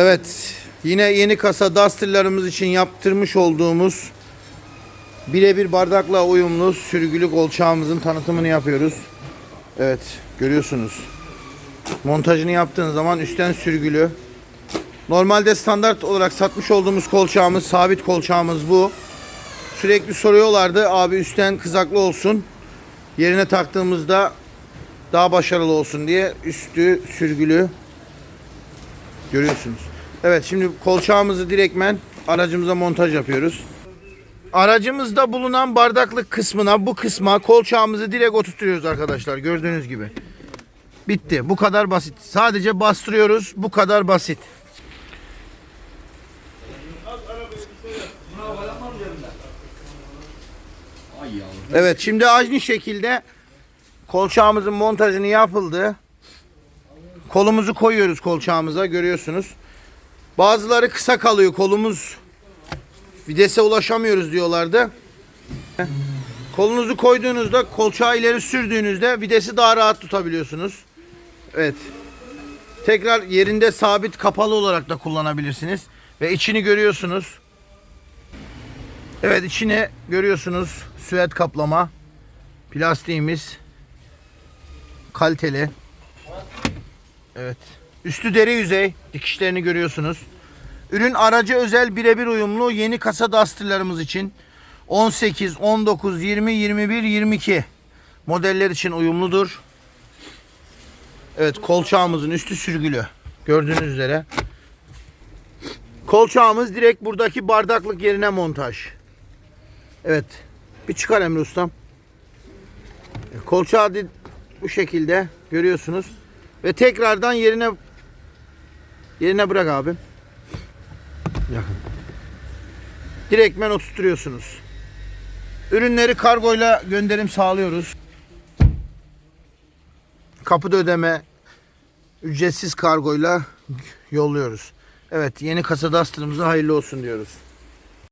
Evet. Yine yeni kasa Duster'larımız için yaptırmış olduğumuz birebir bardakla uyumlu sürgülü kolçağımızın tanıtımını yapıyoruz. Evet. Görüyorsunuz. Montajını yaptığın zaman üstten sürgülü. Normalde standart olarak satmış olduğumuz kolçağımız, sabit kolçağımız bu. Sürekli soruyorlardı abi üstten kızaklı olsun. Yerine taktığımızda daha başarılı olsun diye üstü sürgülü görüyorsunuz. Evet şimdi kolçağımızı direktmen aracımıza montaj yapıyoruz. Aracımızda bulunan bardaklık kısmına bu kısma kolçağımızı direkt oturtuyoruz arkadaşlar gördüğünüz gibi. Bitti. Bu kadar basit. Sadece bastırıyoruz. Bu kadar basit. Evet şimdi aynı şekilde kolçağımızın montajını yapıldı. Kolumuzu koyuyoruz kolçağımıza görüyorsunuz. Bazıları kısa kalıyor kolumuz videse ulaşamıyoruz diyorlardı. Kolunuzu koyduğunuzda kolçağı ileri sürdüğünüzde videsi daha rahat tutabiliyorsunuz. Evet. Tekrar yerinde sabit kapalı olarak da kullanabilirsiniz. Ve içini görüyorsunuz. Evet içine görüyorsunuz süet kaplama. Plastiğimiz kaliteli. Evet. Üstü deri yüzey. Dikişlerini görüyorsunuz. Ürün araca özel birebir uyumlu yeni kasa Duster'larımız için 18, 19, 20, 21, 22 modeller için uyumludur. Evet kolçağımızın üstü sürgülü. Gördüğünüz üzere. Kolçağımız direkt buradaki bardaklık yerine montaj. Evet. Bir çıkar Emre Ustam. E, Kolçağı bu şekilde görüyorsunuz. Ve tekrardan yerine yerine bırak abi. Yakın. Direktmen oturtuyorsunuz. Ürünleri kargoyla gönderim sağlıyoruz. Kapıda ödeme ücretsiz kargoyla yolluyoruz. Evet yeni kasa Duster'ımıza hayırlı olsun diyoruz.